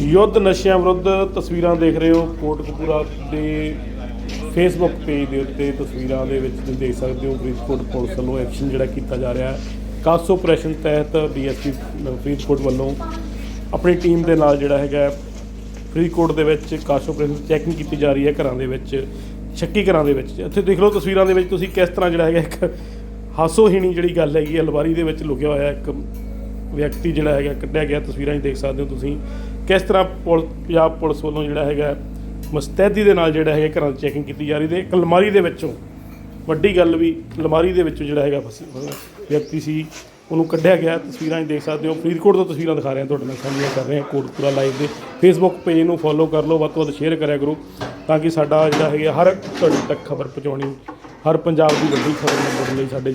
ਯੁੱਧ ਨਸ਼ਿਆਂ ਵਿਰੁੱਧ ਤਸਵੀਰਾਂ ਦੇਖ ਰਹੇ ਹੋ। ਕੋਟਕਪੂਰਾ ਦੇ ਫੇਸਬੁੱਕ ਪੇਜ ਦੇ ਉੱਤੇ ਤਸਵੀਰਾਂ ਦੇ ਵਿੱਚ ਤੁਸੀਂ ਦੇਖ ਸਕਦੇ ਹੋ ਫਰੀਦਕੋਟ ਪੁਲਿਸ ਵੱਲੋਂ ਐਕਸ਼ਨ ਜਿਹੜਾ ਕੀਤਾ ਜਾ ਰਿਹਾ ਹੈ। ਕਾਸ ਆਪਰੇਸ਼ਨ ਤਹਿਤ ਡੀਐਸਪੀ ਫਰੀਦਕੋਟ ਵੱਲੋਂ ਆਪਣੀ ਟੀਮ ਦੇ ਨਾਲ ਜਿਹੜਾ ਹੈਗਾ ਫਰੀਦਕੋਟ ਦੇ ਵਿੱਚ ਕਾਸ ਆਪਰੇਸ਼ਨ ਚੈਕਿੰਗ ਕੀਤੀ ਜਾ ਰਹੀ ਹੈ ਘਰਾਂ ਦੇ ਵਿੱਚ ਸ਼ੱਕੀ ਘਰਾਂ ਦੇ ਵਿੱਚ। ਇੱਥੇ ਦੇਖ ਲਓ ਤਸਵੀਰਾਂ ਦੇ ਵਿੱਚ ਤੁਸੀਂ ਕਿਸ ਤਰ੍ਹਾਂ ਜਿਹੜਾ ਹੈਗਾ ਇੱਕ ਹਾਸੋਹੀਣੀ ਜਿਹੜੀ ਗੱਲ ਹੈਗੀ ਹੈ, ਅਲਮਾਰੀ ਦੇ ਵਿੱਚ ਲੁਕਿਆ ਹੋਇਆ ਇੱਕ ਵਿਅਕਤੀ ਜਿਹੜਾ ਹੈਗਾ ਕੱਢਿਆ ਗਿਆ। ਤਸਵੀਰਾਂ 'ਚ ਦੇਖ ਸਕਦੇ ਹੋ ਤੁਸੀਂ। ਕਿਸ ਤਰ੍ਹਾਂ ਪੁਲ ਪੰਜਾਬ ਪੁਲਿਸ ਵੱਲੋਂ ਜਿਹੜਾ ਹੈਗਾ ਮੁਸਤੈਦੀ ਦੇ ਨਾਲ ਜਿਹੜਾ ਹੈਗਾ ਘਰਾਂ ਦੀ ਚੈਕਿੰਗ ਕੀਤੀ ਜਾ ਰਹੀ ਤੇ ਇੱਕ ਅਲਮਾਰੀ ਦੇ ਵਿੱਚੋਂ, ਵੱਡੀ ਗੱਲ ਵੀ ਅਲਮਾਰੀ ਦੇ ਵਿੱਚੋਂ ਜਿਹੜਾ ਹੈਗਾ ਫਸ- ਵਿਅਕਤੀ ਸੀ, ਉਹਨੂੰ ਕੱਢਿਆ ਗਿਆ। ਤਸਵੀਰਾਂ 'ਚ ਦੇਖ ਸਕਦੇ ਹੋ, ਫਰੀਦਕੋਟ ਤੋਂ ਤਸਵੀਰਾਂ ਦਿਖਾ ਰਹੇ ਹਾਂ ਤੁਹਾਡੇ ਨਾਲ, ਸਾਂਝੀਆਂ ਕਰ ਰਹੇ ਹਾਂ ਕੋਟਪੂਰਾ ਲਾਈਵ ਦੇ। ਫੇਸਬੁੱਕ ਪੇਜ ਨੂੰ ਫੋਲੋ ਕਰ ਲਓ, ਵੱਧ ਤੋਂ ਵੱਧ ਸ਼ੇਅਰ ਕਰਿਆ ਕਰੋ, ਤਾਂ ਕਿ ਸਾਡਾ ਜਿਹੜਾ ਹੈਗਾ ਹਰ ਤੁਹਾਡੇ ਤੱਕ ਖਬਰ ਪਹੁੰਚਾਉਣੀ ਹਰ ਪੰਜਾਬ ਦੀ ਵੱਡੀ ਖਬਰ ਲੱਭਣ ਲਈ ਸਾਡੇ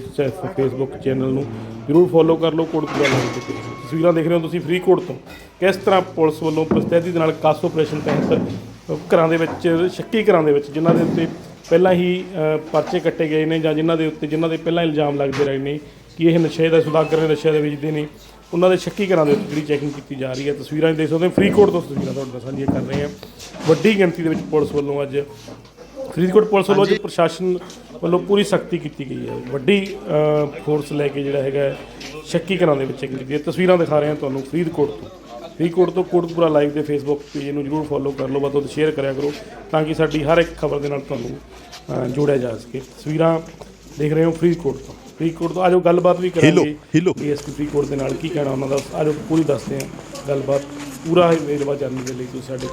ਫੇਸਬੁੱਕ ਚੈਨਲ ਨੂੰ ਜਰੂਰ ਫੋਲੋ ਕਰ ਲਓ ਕੋਟਪੂਰਾ ਲਾਈਵ ਨੂੰ। ਤਸਵੀਰਾਂ ਦੇਖ ਰਹੇ ਹੋ ਤੁਸੀਂ ਫਰੀਦਕੋਟ ਤੋਂ। ਕਿਸ ਤਰ੍ਹਾਂ ਪੁਲਿਸ ਵੱਲੋਂ ਮੁਸਤੈਦੀ ਦੇ ਨਾਲ ਕਾਸ ਆਪਰੇਸ਼ਨ ਤਹਿਤ ਘਰਾਂ ਦੇ ਵਿੱਚ ਸ਼ੱਕੀ ਘਰਾਂ ਦੇ ਵਿੱਚ ਜਿਨ੍ਹਾਂ ਦੇ ਉੱਤੇ ਪਹਿਲਾਂ ਹੀ ਪਰਚੇ ਕੱਟੇ ਗਏ ਨੇ ਜਾਂ ਜਿਨ੍ਹਾਂ ਦੇ ਉੱਤੇ ਜਿਨ੍ਹਾਂ ਦੇ ਪਹਿਲਾਂ ਇਲਜ਼ਾਮ ਲੱਗਦੇ ਰਹੇ ਨੇ ਕਿ ਇਹ ਨਸ਼ੇ ਦਾ ਸੁਦਾਗਰ ਨੇ ਨਸ਼ੇ ਦੇ ਵੇਚਦੇ ਨੇ ਉਹਨਾਂ ਦੇ ਸ਼ੱਕੀ ਘਰਾਂ ਦੇ ਉੱਤੇ ਜਿਹੜੀ ਚੈਕਿੰਗ ਕੀਤੀ ਜਾ ਰਹੀ ਹੈ। ਤਸਵੀਰਾਂ ਦੇਖ ਸਕਦੇ ਹੋ ਫਰੀਦਕੋਟ ਤੋਂ ਤਸਵੀਰਾਂ ਤੁਹਾਡੇ ਨਾਲ ਸਾਂਝੀਆਂ ਕਰ ਰਹੇ ਹਾਂ। ਵੱਡੀ ਗਿਣਤੀ ਦੇ ਵਿੱਚ ਪੁਲਿਸ ਵੱਲੋਂ ਅੱਜ ਫਰੀਦਕੋਟ ਪੁਲਿਸ ਵੱਲੋਂ ਅੱਜ ਪ੍ਰਸ਼ਾਸਨ ਵੱਲੋਂ ਪੂਰੀ ਸਖਤੀ ਕੀਤੀ ਗਈ ਹੈ। ਵੱਡੀ ਫੋਰਸ ਲੈ ਕੇ ਜਿਹੜਾ ਹੈਗਾ ਸ਼ੱਕੀ ਘਰਾਂ ਦੇ ਵਿੱਚ ਚੈਕਿੰਗ ਕੀਤੀ ਹੈ। ਤਸਵੀਰਾਂ ਦਿਖਾ ਰਹੇ ਹਾਂ ਤੁਹਾਨੂੰ ਫਰੀਦਕੋਟ ਤੋਂ। ਫਰੀਦਕੋਟ ਤੋਂ ਕੋਟਕਪੂਰਾ ਲਾਈਵ ਦੇ ਫੇਸਬੁੱਕ ਪੇਜ ਨੂੰ ਜਰੂਰ ਫੋਲੋ ਕਰ ਲਓ ਵੱਧ ਤੋਂ ਸ਼ੇਅਰ ਕਰਿਆ ਕਰੋ ਤਾਂ ਕਿ ਸਾਡੀ ਹਰ ਇੱਕ ਖਬਰ ਦੇ ਨਾਲ ਤੁਹਾਨੂੰ ਜੋੜਿਆ ਜਾ ਸਕੇ। ਤਸਵੀਰਾਂ ਦੇਖ ਰਹੇ ਹੋ ਫਰੀਦਕੋਟ ਤੋਂ। ਫਰੀਦਕੋਟ ਤੋਂ ਆਜੋ ਗੱਲਬਾਤ ਵੀ ਕਰਾਂਗੇ ਹਿੱਲੋ। ਡੀਐਸਪੀ ਫਰੀਦਕੋਟ ਦੇ ਨਾਲ ਕੀ ਕਹਿਣਾ ਉਹਨਾਂ ਦਾ। ਆਜੋ ਪੂਰੀ ਦੱਸਦੇ ਹਾਂ ਗੱਲਬਾਤ। ਪੂਰਾ ਵੇਰਵਾ ਜਾਣਨ ਦੇ ਲਈ ਤੁਸੀਂ ਸਾਡੇ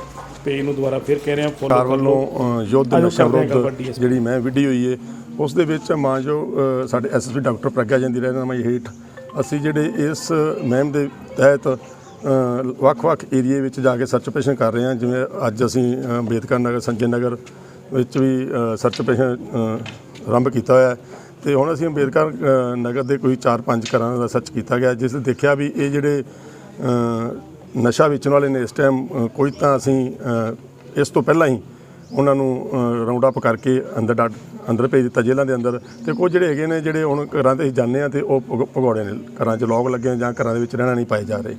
ਪੇਜ ਨੂੰ ਦੁਬਾਰਾ ਫਿਰ ਕਹਿ ਰਹੇ ਹਾਂ ਸਰਕਾਰ ਵੱਲੋਂ ਯੁੱਧ ਨਸ਼ਾ ਹਾਂ ਵਿਰੁੱਧ ਜਿਹੜੀ ਮੈਂ ਵੀਡੀਓ ਹੋਈ ਹੈ ਉਸ ਦੇ ਵਿੱਚ ਮਾਂ ਜੋ ਸਾਡੇ ਐਸਐਸਪੀ ਡਾਕਟਰ ਪ੍ਰਗਿਆ ਜਾਂਦੀ ਰਹਿਨਮਾਈ ਹੇਠ ਅਸੀਂ ਜਿਹੜੇ ਇਸ ਮਹਿਮ ਦੇ ਤਹਿਤ ਵੱਖ-ਵੱਖ ਏਰੀਏ ਵਿੱਚ ਜਾ ਕੇ ਸਰਚ ਆਪਰੇਸ਼ਨ ਕਰ ਰਹੇ ਹਾਂ ਜਿਵੇਂ ਅੱਜ ਅਸੀਂ ਅੰਬੇਦਕਰ ਨਗਰ ਸੰਜੇ ਨਗਰ ਵਿੱਚ ਵੀ ਸਰਚ ਆਪਰੇਸ਼ਨ ਆਰੰਭ ਕੀਤਾ ਹੋਇਆ ਹੈ। ਤੇ ਹੁਣ ਅਸੀਂ ਅੰਬੇਦਕਰ ਨਗਰ ਦੇ ਕੋਈ 4-5 ਘਰਾਂ ਦਾ ਸਰਚ ਕੀਤਾ ਗਿਆ ਜਿਸ ਦੇਖਿਆ ਵੀ ਇਹ ਜਿਹੜੇ ਨਸ਼ਾ ਵੇਚਣ ਵਾਲੇ ਨੇ ਇਸ ਟਾਈਮ ਕੋਈ ਤਾਂ ਅਸੀਂ ਇਸ ਤੋਂ ਪਹਿਲਾਂ ਹੀ ਉਹਨਾਂ ਨੂੰ ਰਾਉਂਡ ਅਪ ਕਰਕੇ ਅੰਦਰ ਡੱਡ ਅੰਦਰ ਭੇਜ ਦਿੱਤਾ ਜੇਲ੍ਹਾਂ ਦੇ ਅੰਦਰ ਤੇ ਕੁਝ ਜਿਹੜੇ ਹੈਗੇ ਨੇ ਜਿਹੜੇ ਹੁਣ ਘਰਾਂ ਤੇ ਅਸੀਂ ਜਾਂਦੇ ਆ ਤੇ ਉਹ ਭਗ- ਭਗੌੜੇ ਨੇ, ਘਰਾਂ 'ਚ ਲੋਕ ਲੱਗੇ ਜਾਂ ਘਰਾਂ ਦੇ ਵਿੱਚ ਰਹਿਣਾ ਨਹੀਂ ਪਾਏ ਜਾ ਰਹੇ।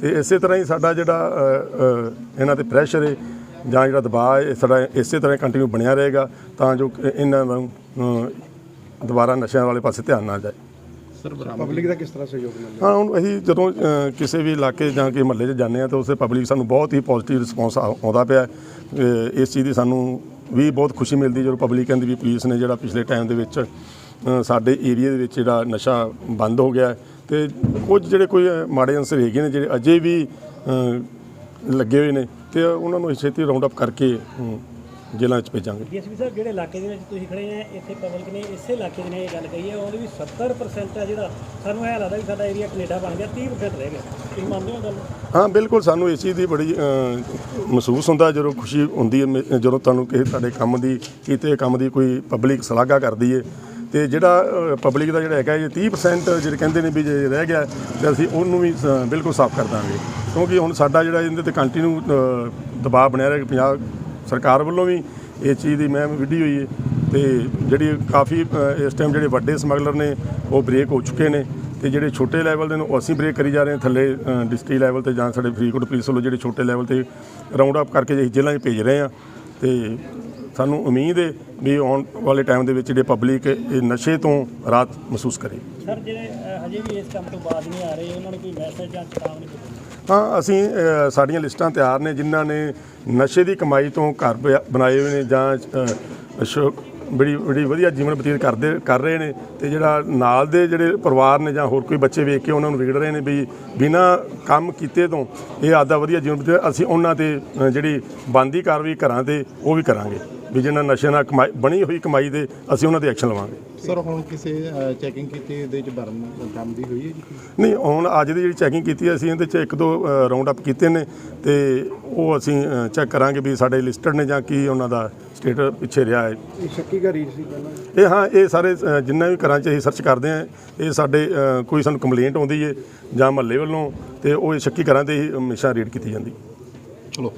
ਤੇ ਇਸੇ ਤਰ੍ਹਾਂ ਹੀ ਸਾਡਾ ਜਿਹੜਾ ਇਹਨਾਂ ਤੇ ਪ੍ਰੈਸ਼ਰ ਹੈ ਜਾਂ ਜਿਹੜਾ ਦਬਾਅ ਹੈ ਸਾਡਾ ਇਸੇ ਤਰ੍ਹਾਂ ਕੰਟੀਨਿਊ ਬਣਿਆ ਰਹੇਗਾ ਤਾਂ ਜੋ ਇਹਨਾਂ ਨੂੰ ਦੁਬਾਰਾ ਨਸ਼ਿਆਂ ਵਾਲੇ ਪਾਸੇ ਧਿਆਨ ਨਾ ਜਾਏ। ਪਬਲਿਕ ਦਾ ਕਿਸ ਤਰ੍ਹਾਂ ਸਹਿਯੋਗ ਮਿਲਦਾ? ਹਾਂ ਹੁਣ ਅਸੀਂ ਜਦੋਂ ਅ, ਕਿਸੇ ਵੀ ਇਲਾਕੇ ਜਾਂ ਕਿ ਮਹੱਲੇ 'ਚ ਜਾਂਦੇ ਆ ਤਾਂ ਉਸੇ ਪਬਲਿਕ ਸਾਨੂੰ ਬਹੁਤ ਹੀ ਪੋਜ਼ਿਟਿਵ ਰਿਸਪੌਂਸ ਆਉਂਦਾ ਪਿਆ ਹੈ। ਅ, ਇਸ ਚੀਜ਼ ਦੀ ਸਾਨੂੰ ਵੀ ਬਹੁਤ ਖੁਸ਼ੀ ਮਿਲਦੀ ਜਦੋਂ ਪਬਲਿਕ ਕਹਿੰਦੀ ਵੀ ਪੁਲਿਸ ਨੇ ਜਿਹੜਾ ਪਿਛਲੇ ਟਾਈਮ ਦੇ ਵਿੱਚ ਅ, ਸਾਡੇ ਏਰੀਆ ਦੇ ਵਿੱਚ ਜਿਹੜਾ ਨਸ਼ਾ ਬੰਦ ਹੋ ਗਿਆ ਹੈ। ਤੇ ਕੁਝ ਜਿਹੜੇ ਕੋਈ ਅ, ਮਾੜੇ ਅੰਸਰ ਹੈਗੇ ਨੇ ਜਿਹੜੇ ਅਜੇ ਵੀ ਅ, ਲੱਗੇ ਹੋਏ ਨੇ ਤੇ ਉਹਨਾਂ ਨੂੰ ਛੇਤੀ ਰਾਉਂਡ ਅਪ ਕਰਕੇ ਅ, ਜੇਲ੍ਹਾਂ ਵਿੱਚ ਭੇਜਾਂਗੇ। ਡੀਐਸਪੀ ਸਾਹਿਬ ਜਿਹੜੇ ਇਲਾਕੇ ਦੇ ਵਿੱਚ ਤੁਸੀਂ ਖੜੇ ਆ ਇੱਥੇ ਪਬਲਿਕ ਨੇ ਇਸੇ ਇਲਾਕੇ ਦੇ ਨੇ ਇਹ ਗੱਲ ਕਹੀ ਹੈ ਉਹਦੇ ਵੀ 70% ਹੈ ਜਿਹੜਾ ਸਾਨੂੰ ਇਹ ਲੱਗਦਾ ਵੀ ਸਾਡਾ ਏਰੀਆ ਕੈਨੇਡਾ ਬਣ ਗਿਆ 30% ਰਹਿ ਗਿਆ। ਤੁਸੀਂ ਮੰਨਦੇ ਹੋ ਗੱਲ? ਹਾਂ ਬਿਲਕੁਲ ਸਾਨੂੰ ਇਸ ਚੀਜ਼ ਦੀ ਬੜੀ ਮਹਿਸੂਸ ਹੁੰਦਾ ਜਦੋਂ ਖੁਸ਼ੀ ਹੁੰਦੀ ਹੈ ਮ- ਜਦੋਂ ਤੁਹਾਨੂੰ ਕਿਸੇ ਤੁਹਾਡੇ ਕੰਮ ਦੀ ਕੀਤੇ ਕੰਮ ਦੀ ਕੋਈ ਪਬਲਿਕ ਸ਼ਲਾਘਾ ਕਰਦੀ ਹੈ ਤੇ ਜਿਹੜਾ ਪਬਲਿਕ ਦਾ ਜਿਹੜਾ ਹੈਗਾ ਇਹ 30% ਜਿਹੜੇ ਕਹਿੰਦੇ ਨੇ ਵੀ ਜੇ ਰਹਿ ਗਿਆ ਤੇ ਅਸੀਂ ਉਹਨੂੰ ਵੀ ਸ- ਬਿਲਕੁਲ ਸਾਫ਼ ਕਰ ਦਾਂਗੇ। ਕਿਉਂਕਿ ਹੁਣ ਸਾਡਾ ਜਿਹੜਾ ਇਹਦੇ ਤੇ ਕੰਟੀਨਿਊ ਦਬਾਅ ਬਣਿਆ ਰਿਹਾ ਕਿ ਪੰਜਾਬ ਸਰਕਾਰ ਵੱਲੋਂ ਵੀ ਇਸ ਚੀਜ਼ ਦੀ ਮੈਂ ਵੀਡੀਓ ਹੋਈ ਹੈ ਤੇ ਜਿਹੜੀ ਕਾਫੀ ਇਸ ਟਾਈਮ ਜਿਹੜੇ ਵੱਡੇ ਸਮਗਲਰ ਨੇ, ਉਹ ਬ੍ਰੇਕ ਹੋ ਚੁੱਕੇ ਨੇ ਤੇ ਜਿਹੜੇ ਛੋਟੇ ਲੈਵਲ ਦੇ ਨੇ, ਉਹ ਅਸੀਂ ਬ੍ਰੇਕ ਕਰੀ ਜਾ ਰਹੇ ਹਾਂ ਥੱਲੇ ਡਿਸਟ੍ਰਿਕਟ ਲੈਵਲ ਤੇ ਜਾਂ ਸਾਡੇ ਫਰੀਦਕੋਟ ਪੁਲਿਸ ਵੱਲੋਂ ਜਿਹੜੇ ਛੋਟੇ ਲੈਵਲ ਤੇ ਰਾਉਂਡ ਅਪ ਕਰਕੇ ਅਸੀਂ ਜੇਲ੍ਹਾਂ 'ਚ ਭੇਜ ਰਹੇ ਹਾਂ ਤੇ ਸਾਨੂੰ ਉਮੀਦ ਹੈ ਵੀ ਆਉਣ ਵਾਲੇ ਟਾਈਮ ਦੇ ਵਿੱਚ ਜਿਹੜੇ ਪਬਲਿਕ ਇਹ ਨਸ਼ੇ ਤੋਂ ਰਾਹਤ ਮਹਿਸੂਸ ਕਰੇ। ਸਰ, ਜਿਹੜੇ ਹਜੇ ਵੀ ਇਸ ਕੰਮ ਤੋਂ ਬਾਅਦ ਨਹੀਂ ਆ ਰਹੇ, ਉਹਨਾਂ ਨੂੰ ਕੋਈ ਮੈਸੇਜ ਜਾਂ ਚੇਤਾਵਨੀ ਦਿੱਤੀ ਹਾਂ ਅਸੀਂ ਸਾਡੀਆਂ ਲਿਸਟਾਂ ਤਿਆਰ ਨੇ ਜਿਨ੍ਹਾਂ ਨੇ ਨਸ਼ੇ ਦੀ ਕਮਾਈ ਤੋਂ ਘਰ ਬਿਆ- ਬਣਾਏ ਹੋਏ ਨੇ ਜਾਂ ਅ, ਬੜੀ ਬੜੀ ਵਧੀਆ ਜੀਵਨ ਬਤੀਤ ਕਰਦੇ ਕਰ ਰਹੇ ਨੇ ਤੇ ਜਿਹੜਾ ਨਾਲ ਦੇ ਜਿਹੜੇ ਪਰਿਵਾਰ ਨੇ ਜਾਂ ਹੋਰ ਕੋਈ ਬੱਚੇ ਵੇਖ ਕੇ ਉਹਨਾਂ ਨੂੰ ਵਿਗੜ ਰਹੇ ਨੇ ਵੀ ਬਿਨਾ ਕੰਮ ਕੀਤੇ ਤੋਂ ਇਹ ਆਦਾ ਵਧੀਆ ਜੀਵਨ ਬਤੀਤ ਅਸੀਂ ਉਹਨਾਂ ਤੇ ਜਿਹੜੀ ਬੰਦੀ ਕਾਰਵਾਈ ਘਰਾਂ ਤੇ ਉਹ ਵੀ ਕਰਾਂਗੇ। ਵੀ ਜਿਹਨਾਂ ਨਸ਼ੇ ਨਾਲ ਕਮਾਈ ਬਣੀ ਹੋਈ ਕਮਾਈ ਦੇ ਅਸੀਂ ਉਹਨਾਂ ਤੇ ਐਕਸ਼ਨ ਲਵਾਂਗੇ। ਸਰ ਹੁਣ ਕਿਸੇ ਚੈਕਿੰਗ ਕੀਤੀ ਇਹਦੇ ਚ ਬਰਨ ਕੰਮ ਦੀ ਹੋਈ ਹੈ ਜੀ? ਨਹੀਂ ਹੁਣ ਅੱਜ ਦੀ ਜਿਹੜੀ ਚੈਕਿੰਗ ਕੀਤੀ ਹੈ, ਅਸੀਂ ਇਹਦੇ ਚ ਇੱਕ ਦੋ ਰਾਉਂਡ ਅਪ ਕੀਤੇ ਨੇ ਤੇ ਉਹ ਅਸੀਂ ਚੈੱਕ ਕਰਾਂਗੇ ਵੀ ਸਾਡੇ ਲਿਸਟਡ ਨੇ ਜਾਂ ਕੀ ਉਹਨਾਂ ਦਾ ਸਟੇਟਸ ਪਿੱਛੇ ਰਿਹਾ ਹੈ। ਇਹ ਸ਼ੱਕੀ ਘਰੀ ਸੀ ਪਹਿਲਾਂ? ਇਹ ਹਾਂ ਇਹ ਸਾਰੇ ਅ, ਜਿੰਨਾ ਵੀ ਘਰਾਂ 'ਚ ਅਸੀਂ ਸਰਚ ਕਰਦੇ ਹਾਂ ਇਹ ਸਾਡੇ ਅ, ਕੋਈ ਸਾਨੂੰ ਕੰਪਲੇਂਟ ਆਉਂਦੀ ਹੈ ਜਾਂ ਮਹੱਲੇ ਵੱਲੋਂ ਤੇ ਉਹ ਇਹ ਸ਼ੱਕੀ ਘਰਾਂ ਤੇ ਹੀ ਹਮੇਸ਼ਾ ਰੇਡ ਕੀਤੀ ਜਾਂਦੀ। ਚਲੋ।